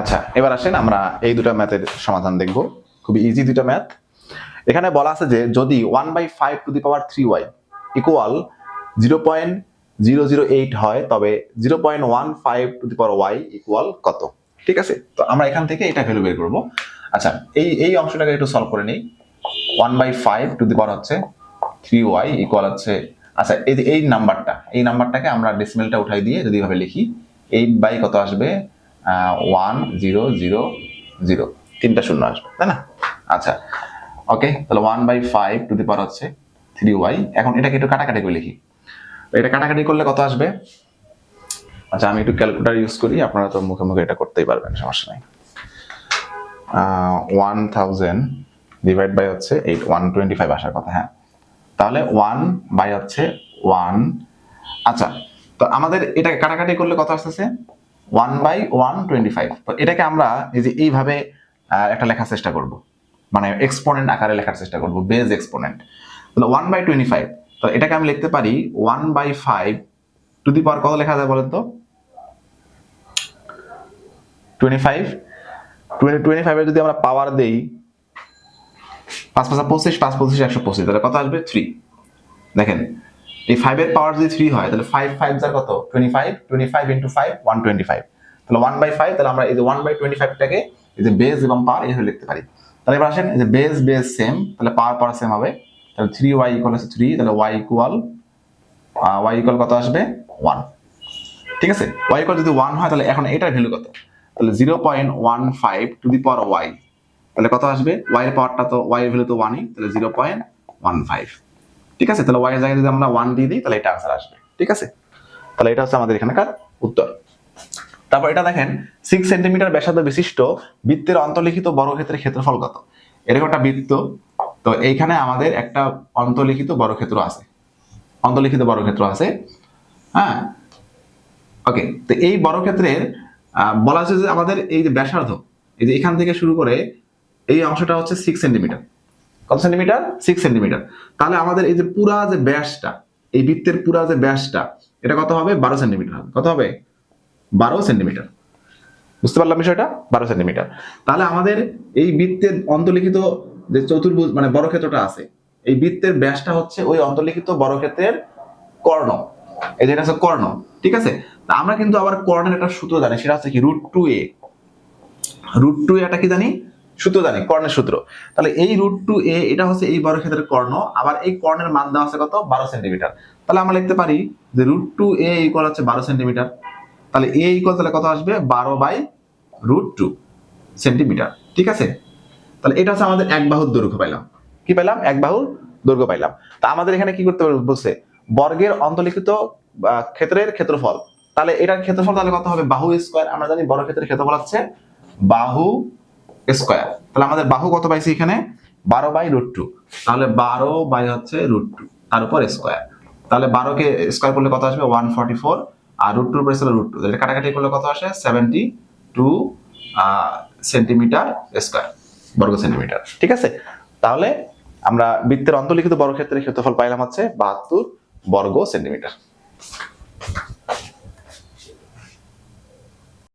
আচ্ছা এবার আসেন আমরা এই দুটো ম্যাথের সমাধান দেখব। খুবই ইজি দুটো ম্যাথ। এখানে বলা আছে যে যদি one by five to the power three Y equal zero point zero zero eight হয়, তবে zero point one five to the power Y equal কত? ঠিক আছে? তো আমরা এখান থেকে এটা ভ্যালু বের করব। আচ্ছা এই এই অংশটাকে একটু সলভ করে নিই। One by five to the power হচ্ছে থ্রি ওয়াই ইকুয়াল হচ্ছে আচ্ছা এই এই নাম্বারটা এই নাম্বারটাকে আমরা ডেসিমেলটা উঠাই দিয়ে যদি এভাবে লিখি এইট বাই কত আসবে? ওয়ান জিরো জিরো জিরো তিনটা শূন্য আসবে, তাই না? আচ্ছা ওকে তাহলে one by five to the power হচ্ছে থ্রি ওয়াই এখন এটাকে একটু কাটাকাটি করে লিখি। এটা কাটাকাটি করলে কত আসবে? আচ্ছা আমি একটু ক্যালকুলেটার ইউজ করি, আপনারা তো মুখে মুখে এটা করতেই পারবেন, সমস্যা নাই। ওয়ান থাউজেন্ড ডিভাইড বাই হচ্ছে এইট ওয়ান টোয়েন্টি ফাইভ আসার কথা হ্যাঁ। তাহলে ওয়ান বাই হচ্ছে ওয়ান আচ্ছা তো আমাদের এটা কাটাকাটি করলে কত আসতেছে? One by one twenty five. তো এটাকে আমরা এই যে এইভাবে একটা লেখার চেষ্টা করব। মানে এক্সপোনেন্ট আকারে লেখার চেষ্টা করব বেজ এক্সপোনেন্ট তাহলে ওয়ান বাই টোয়েন্টি ফাইভ, তো এটাকে আমি লিখতে পারি one by five to the power কত লেখা যায় বলেন তো? Twenty five. টোয়েন্টি টোয়েন্টি ফাইভের যদি আমরা পাওয়ার দেই, পাঁচ পাঁচা পঁচিশ, পাঁচ পঁচিশ, একশো পঁচিশ, তাহলে কত আসবে? থ্রি দেখেন এই ফাইভের পাওয়ার যদি থ্রি হয়, তাহলে ফাইভ ফাইভ যার কত? Twenty five twenty five into five one twenty five তাহলে ওয়ান বাই ফাইভ তাহলে আমরা এই যে ওয়ান বাই টোয়েন্টি ফাইভটাকে এই যে বেস এবং পাওয়ার এইভাবে লিখতে পারি। তাহলে এবার আসেন, এই যে বেস বেস সেম তাহলে পাওয়ার পাওয়ার সেম হবে। তাহলে থ্রি ওয়াই ইকুয়াল হচ্ছে থ্রি তাহলে ওয়াই ইকুয়াল ওয়াই ইকুয়াল কত আসবে? ওয়ান ঠিক আছে? ওয়াই ইকুয়াল যদি ওয়ান হয়, তাহলে এখন এটার ভ্যালু কত? তাহলে zero point one five to the power y তাহলে কত আসবে? ওয়াই এর পাওয়ারটা তো ওয়াই এর ভ্যালু তো ওয়ানই তাহলে জিরো পয়েন্ট ওয়ান ফাইভ ঠিক আছে? তাহলে ওয়াই জায়গায় যদি আমরা ওয়ান দিয়ে দিই, তাহলে এটা আনসার আসবে। ঠিক আছে? তাহলে এটা হচ্ছে আমাদের এখানকার উত্তর। তারপর এটা দেখেন সিক্স সেন্টিমিটার ব্যাসার্ধ বিশিষ্ট বৃত্তের অন্তর্লিখিত বর্গক্ষেত্রের ক্ষেত্রফল কত? এরকম একটা বৃত্ত। তো এইখানে আমাদের একটা অন্তর্লিখিত বর্গক্ষেত্র আছে। অন্তর্লিখিত বর্গক্ষেত্র আছে। হ্যাঁ? ওকে তো এই বর্গক্ষেত্রের বলা হচ্ছে যে আমাদের এই যে ব্যাসার্ধ, এই যে এখান থেকে শুরু করে এই অংশটা হচ্ছে সিক্স সেন্টিমিটার কত সেন্টিমিটার? Six centimetre. তাহলে আমাদের এই যে পুরা যে ব্যাসটা, এই বৃত্তের পুরা যে ব্যাসটা, এটা কত হবে? বারো সেন্টিমিটার হবে। কত হবে? বারো সেন্টিমিটার। বুঝতে পারলাম বিষয়টা? বারো সেন্টিমিটার। তাহলে আমাদের এই বৃত্তের অন্তর্লিখিত যে চতুর্ভুজ মানে বর্গক্ষেত্রটা আছে, এই বৃত্তের ব্যাসটা হচ্ছে ওই অন্তর্লিখিত বর্গক্ষেত্রের কর্ণ। এই যেটা হচ্ছে কর্ণ, ঠিক আছে? আমরা কিন্তু আবার কর্ণের একটা সূত্র জানি, সেটা হচ্ছে কি root two a root two এটা কি জানি? সূত্র জানি কর্ণের সূত্র। তাহলে এই রুট টু এ এটা হচ্ছে এই বর্গক্ষেত্রের কর্ণ আবার এই কর্ণের মান দেওয়া আছে কত? বারো সেন্টিমিটার তাহলে আমরা লিখতে পারি যে রুট টু এ ইকুয়াল হচ্ছে বারো সেন্টিমিটার তাহলে এ ইকুয়াল তাহলে কত আসবে? বারো বাই রুট টু সেন্টিমিটার ঠিক আছে? তাহলে এটা হচ্ছে আমাদের এক বাহুর দৈর্ঘ্য পাইলাম। কি পাইলাম? এক বাহুর দৈর্ঘ্য পাইলাম। তা আমাদের এখানে কি করতে হবে? বলছে বর্গের অন্তর্লিখিত আহ, ক্ষেত্রের ক্ষেত্রফল। তাহলে এটার ক্ষেত্রফল তাহলে কত হবে? বাহু স্কোয়ার আমরা জানি বড় ক্ষেত্রের ক্ষেত্রফল হচ্ছে বাহু স্কোয়ার তাহলে আমাদের বাহু কত পাইছি এখানে? বারো বাই রুট টু তাহলে বারো বাই হচ্ছে রুট টু তার উপর স্কোয়ার তাহলে বারোকে স্কোয়ার করলে কত আসবে? ওয়ান ফর্টি ফোর আর রুট টুর পরে রুট টু এটা কাটাকাটি করলে কত আসে? সেভেন্টি টু সেন্টিমিটার স্কোয়ার বর্গ সেন্টিমিটার ঠিক আছে? তাহলে আমরা বৃত্তের অন্তর্লিখিত বর্গক্ষেত্রের ক্ষেত্রফল পাইলাম হচ্ছে বাহাত্তর বর্গ সেন্টিমিটার